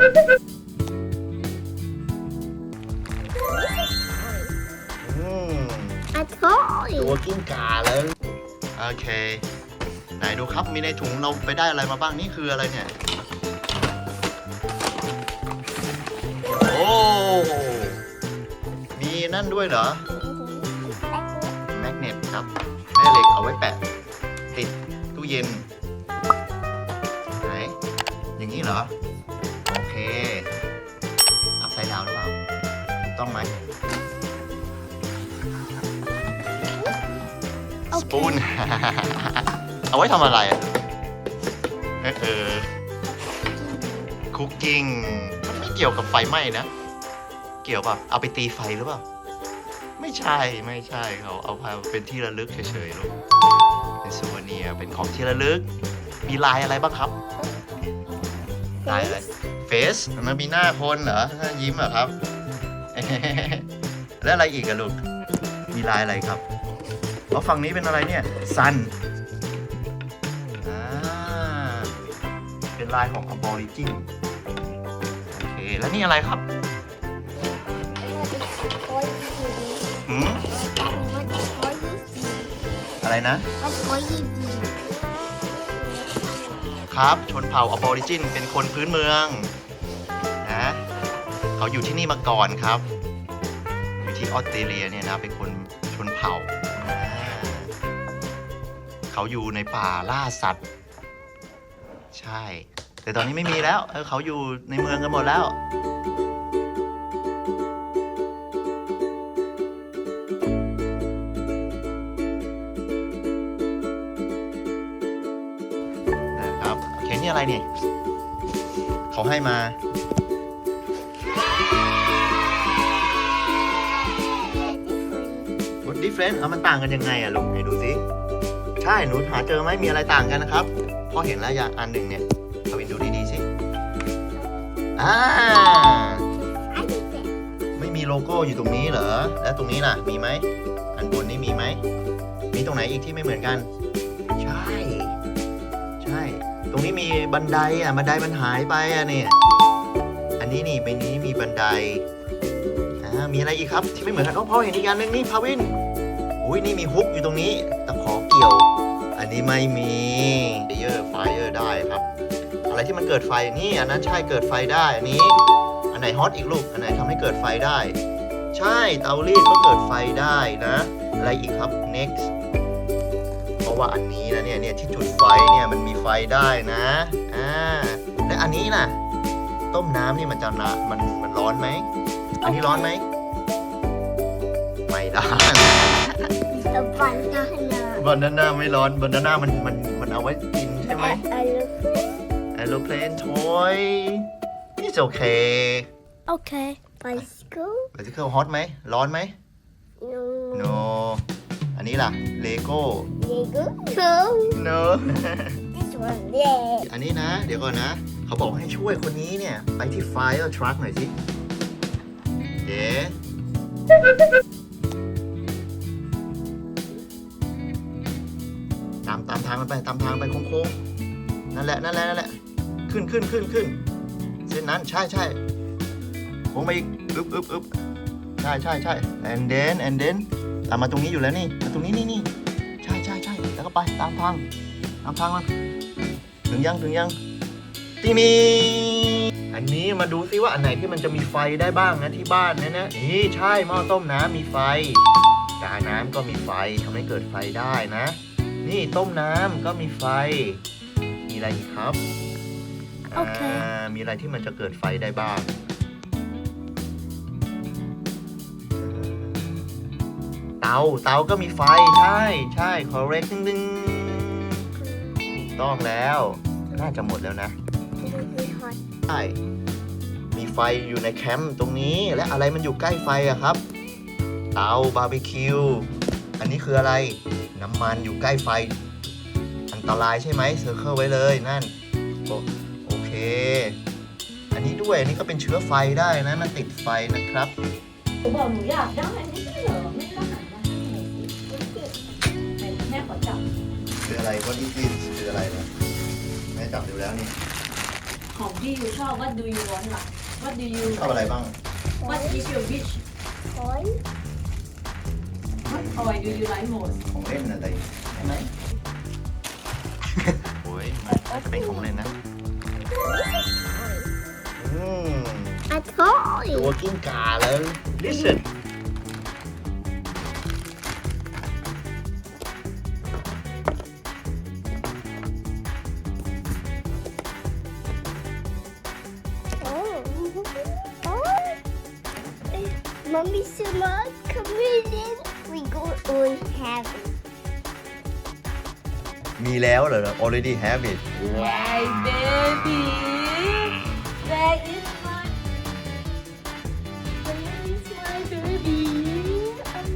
อืม A toy. ตัวกิ้งก่าเลย โอเค ไหนดูครับ มีในถุงเราไปได้อะไรมาบ้าง นี่คืออะไรเนี่ย โอ้ มีนั่นด้วยเหรอ แมกเนตครับ แม่เหล็กเอาไว้แปะ ติดตู้เย็น ไหน อย่างนี้เหรอ ถูกต้องไหมสปูน เอาไว้ทำอะไรอะเออเออคุกกิ้งมันไม่เกี่ยวกับไฟไหม้นะ เกี่ยวป่ะ เอาไปตีไฟหรือเปล่า ไม่ใช่ไม่ใช่เขาเอามาเป็นที่ระลึกเฉยๆลูกเป็นซูเวเนียร์เป็นของที่ระลึก มีลายอะไรบ้างครับ ลายอะไร เฟสมันมีหน้าคนเหรอหน้ายิ้มเหรอครับ แล้วอะไรอีกอะลูก มีลายอะไรครับแล้วฝั่งนี้เป็นอะไรเนี่ยซันเป็นลายของ Aborigine โอเค แล้วนี่อะไรครับหืมอะไรนะ ครับ ชนเผ่า Aborigine เป็นคนพื้นเมือง เขาอยู่ที่นี่มาก่อนครับ อยู่ที่ออสเตรเลียเนี่ยนะเป็นคนชนเผ่า เขาอยู่ในป่าล่าสัตว์ ใช่ แต่ตอนนี้ไม่มีแล้วเออเขาอยู่ในเมืองกันหมดแล้วนะครับโอเคนี่อะไรเนี่ย เขาให้มา What different เอามันต่างกันยังไงอะลูกไหนดูสิใช่หนูหาเจอไหมมีอะไรต่างกันนะครับพอเห็นแล้วอย่างอันหนึ่งเนี่ยเอาวินดูดีๆสิอ่าไม่มีโลโก้อยู่ตรงนี้เหรอแล้วตรงนี้ล่ะมีไหมอันบนนี้มีไหมมีตรงไหนอีกที่ไม่เหมือนกัน ใช่ ใช่ ตรงนี้มีบันไดอะบันไดมันหายไปอะเนี่ยอันนี้นี่ใบนี้มีบันไดอ่ามีอะไรอีกครับที่ไม่เหมือนกันอ๋อพ่อเห็นอีกอันหนึงนี่พาวิน อุ้ยนี่มีฮุกอยู่ตรงนี้ตะขอเกี่ยว อันนี้ไม่มีเยอร์ไฟเออร์ได้ครับ อะไรที่มันเกิดไฟนี่อันนั้นใช่เกิดไฟได้อันนี้ อันไหนฮอตอีกลูกอันไหนทำให้เกิดไฟได้ ใช่เตารีดก็เกิดไฟได้นะ อะไรอีกครับ next เพราะว่าอันนี้นะเนี่ยเนี่ยที่จุดไฟเนี่ยมันมีไฟได้นะอ่าและอันนี้น่ะต้มน้ำนี่มันจะนะมันมันร้อนไหม อันนี้ร้อนไหม ไม่ ได้ The banana. บานาน่าไม่ร้อนบานาน่ามันมันมันเอาไว้กินใช่ไหม I look. แอโรเพลนทอยนี่โอเค Okay. Bicycle? เบติเคิลฮอตไหมร้อนไหม No. no อันนี้ล่ะเลโก้ Lego? No. no This one. Yeah. อันนี้นะ เดี๋ยวก่อนนะ เขาบอกให้ช่วยคนนี้เนี่ย ไปที่ Fire Truck หน่อยสิเดี๋ย ตามตามทางมันไปตามทางไปโค้งๆนั่นแหละนั่นแหละนั่นแหละขึ้นขึ้นขึ้นขึ้นเส้นนั้นใช่ใช่โค้งไปอีกอึ๊บอึ๊บอึ๊บใช่ใช่ใช่ and then and then ตามมาตรงนี้อยู่แล้วนี่มาตรงนี้นี่นี่ใช่ใช่ใช่แล้วก็ไปตามทางตามทางมันถึงยังถึงยังตีมีอันนี้มาดูซิว่าอันไหนที่มันจะมีไฟได้บ้างนะที่บ้านนะนะนี่ใช่หม้อต้มน้ำมีไฟกาน้ำก็มีไฟทำให้เกิดไฟได้นะ นี่ต้มน้ำก็มีไฟ มีอะไรอีกครับโอเคามีอะไรที่มันจะเกิดไฟได้บ้าง เตา เตาก็มีไฟ ใช่ ใช่ correct ดึงดึงถูกต้องแล้ว น่าจะหมดแล้วนะ Really hot. ใช่ มีไฟอยู่ในแคมป์ตรงนี้ และอะไรมันอยู่ใกล้ไฟอะครับ เตาบาร์บีคิว อันนี้คืออะไร น้ำมันอยู่ใกล้ไฟ อันตรายใช่ไหมเซอร์เคิลไว้เลยนั่นโอโอเค อันนี้ด้วยอันนี้ก็เป็นเชื้อไฟได้นะมันติดไฟนะครับหนูบอกหนูอยากได้ไม่ใช่เหรอไม่ได้หันมาให้หน่อยสิไหนแม่ขอจับคืออะไร what is this คืออะไรนะแม่จับดูแล้วนี่ของที่ยูชอบ What do you want ล่ะ What do you ชอบอะไรบ้าง What is your wish โอย What toy do you like most ของเล่นอะไรใช่ไหมโอ้ยน่าจะเป็นของเล่นนะ อืมอะโถ่ยตัวกิ้งก่าเลย listen โอ้โอ้มัมมี่สมาร์ท come in we go on heaven มีแล้วเหรอ already have it Why baby Where is